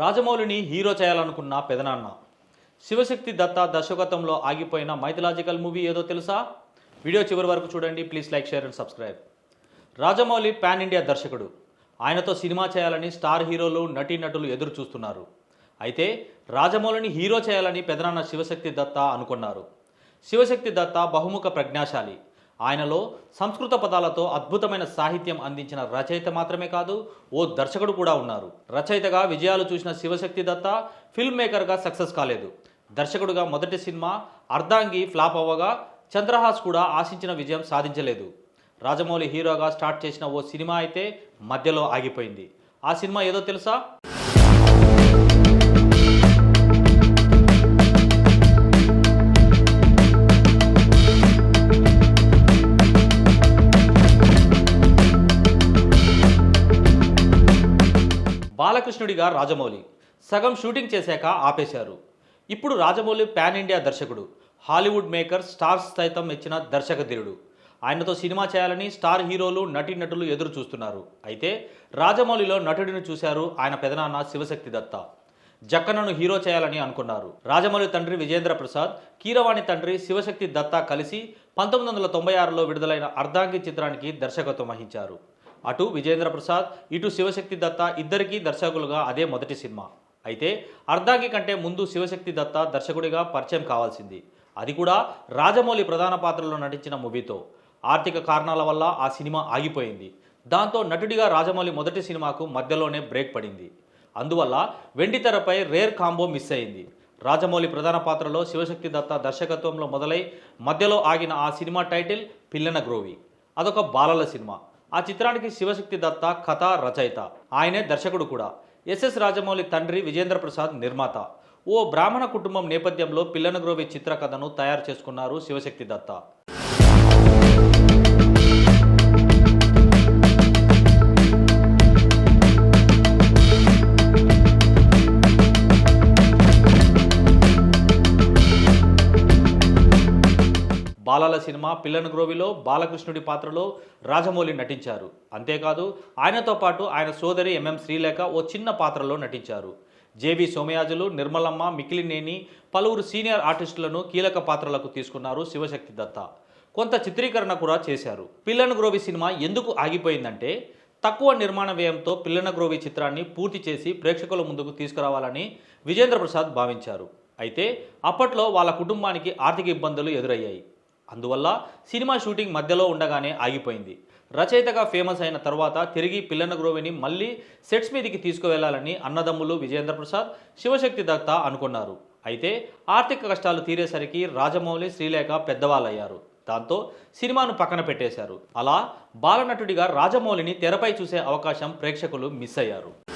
రాజమౌళిని hero చేయాలనుకున్న పెదనాన్న. శివశక్తి దత్త దర్శకత్వంలో ఆగిపోయిన మైథలాజికల్ మూవీ ఏదో తెలుసా? వీడియో చివరి వరకు చూడండి please like share and subscribe. Rajamouli pan India దర్శకుడు. ఆయనతో సినిమా చేయాలని స్టార్ హీరోలు నటీనటులు ఎదురు చూస్తున్నారు. అయితే రాజమౌళిని హీరో చేయాలని పెదనాన్న శివశక్తి దత్త అనుకున్నారు. శివశక్తి దత్త బహుముఖ ప్రజ్ఞాశాలి. ఆయనలో సంస్కృత పదాలతో అద్భుతమైన సాహిత్యం అందించిన రచయిత మాత్రమే కాదు ఓ దర్శకుడు కూడా ఉన్నారు. రచయితగా విజయాలు చూసిన శివశక్తి దత్త ఫిల్మ్ మేకర్గా సక్సెస్ కాలేదు. దర్శకుడుగా మొదటి సినిమా అర్ధాంగి ఫ్లాప్ అవ్వగా చంద్రహాస్ కూడా ఆశించిన విజయం సాధించలేదు. రాజమౌళి హీరోగా స్టార్ట్ చేసిన ఓ సినిమా అయితే మధ్యలో ఆగిపోయింది. ఆ సినిమా ఏదో తెలుసా? బాలకృష్ణుడిగా రాజమౌళి. సగం షూటింగ్ చేశాక ఆపేశారు. ఇప్పుడు రాజమౌళి పాన్ ఇండియా దర్శకుడు. హాలీవుడ్ మేకర్ స్టార్స్ సైతం మెచ్చిన దర్శకధీరుడు. ఆయనతో సినిమా చేయాలని స్టార్ హీరోలు నటీనటులు ఎదురు చూస్తున్నారు. అయితే రాజమౌళిలో నటుడిని చూశారు ఆయన పెదనాన్న శివశక్తి దత్త. జక్కనను హీరో చేయాలని అనుకున్నారు. రాజమౌళి తండ్రి విజేంద్ర ప్రసాద్ కీరవాణి తండ్రి శివశక్తి దత్త కలిసి పంతొమ్మిది వందల తొంభై ఆరులో విడుదలైన అర్ధాంగి చిత్రానికి దర్శకత్వం వహించారు. అటు విజేంద్ర ప్రసాద్ ఇటు శివశక్తి దత్త ఇద్దరికీ దర్శకులుగా అదే మొదటి సినిమా. అయితే అర్ధాకి కంటే ముందు శివశక్తి దత్త దర్శకుడిగా పరిచయం కావాల్సింది. అది కూడా రాజమౌళి ప్రధాన పాత్రలో నటించిన మూవీతో. ఆర్థిక కారణాల వల్ల ఆ సినిమా ఆగిపోయింది. దాంతో నటుడిగా రాజమౌళి మొదటి సినిమాకు మధ్యలోనే బ్రేక్ పడింది. అందువల్ల వెండి తెరపై రేర్ కాంబో మిస్ అయింది. రాజమౌళి ప్రధాన పాత్రలో శివశక్తి దత్త దర్శకత్వంలో మొదలై మధ్యలో ఆగిన ఆ సినిమా టైటిల్ పిల్లన గ్రోవి. అదొక బాలల సినిమా. ఆ చిత్రానికి శివశక్తి దత్త కథ రచయిత. ఆయనే దర్శకుడు కూడా. ఎస్ఎస్ రాజమౌళి తండ్రి విజేంద్ర ప్రసాద్ నిర్మాత. ఓ బ్రాహ్మణ కుటుంబం నేపథ్యంలో పిల్లనగ్రోవి గ్రోవి తయారు చేసుకున్నారు శివశక్తి దత్త. బాలల సినిమా పిల్లన గ్రోవిలో బాలకృష్ణుడి పాత్రలో రాజమౌళి నటించారు. అంతేకాదు ఆయనతో పాటు ఆయన సోదరి ఎంఎం శ్రీలేఖ ఓ చిన్న పాత్రలో నటించారు. జేవి సోమయాజులు నిర్మలమ్మ మికిలినేని పలువురు సీనియర్ ఆర్టిస్టులను కీలక పాత్రలకు తీసుకున్నారు శివశక్తి దత్త. కొంత చిత్రీకరణ కూడా చేశారు. పిల్లన గ్రోవి సినిమా ఎందుకు ఆగిపోయిందంటే తక్కువ నిర్మాణ వ్యయంతో పిల్లన గ్రోవి చిత్రాన్ని పూర్తి చేసి ప్రేక్షకుల ముందుకు తీసుకురావాలని విజేంద్ర ప్రసాద్ భావించారు. అయితే అప్పట్లో వాళ్ళ కుటుంబానికి ఆర్థిక ఇబ్బందులు ఎదురయ్యాయి. అందువల్ల సినిమా షూటింగ్ మధ్యలో ఉండగానే ఆగిపోయింది. రచయితగా ఫేమస్ అయిన తర్వాత తిరిగి పిల్లన గ్రోవిని మళ్ళీ సెట్స్ మీదకి తీసుకువెళ్ళాలని అన్నదమ్ములు విజేంద్ర ప్రసాద్ శివశక్తి దత్త అనుకున్నారు. అయితే ఆర్థిక కష్టాలు తీరేసరికి రాజమౌళి శ్రీలేఖ పెద్దవాళ్ళయ్యారు. దాంతో సినిమాను పక్కన పెట్టేశారు. అలా బాలనటుడిగా రాజమౌళిని తెరపై చూసే అవకాశం ప్రేక్షకులు మిస్ అయ్యారు.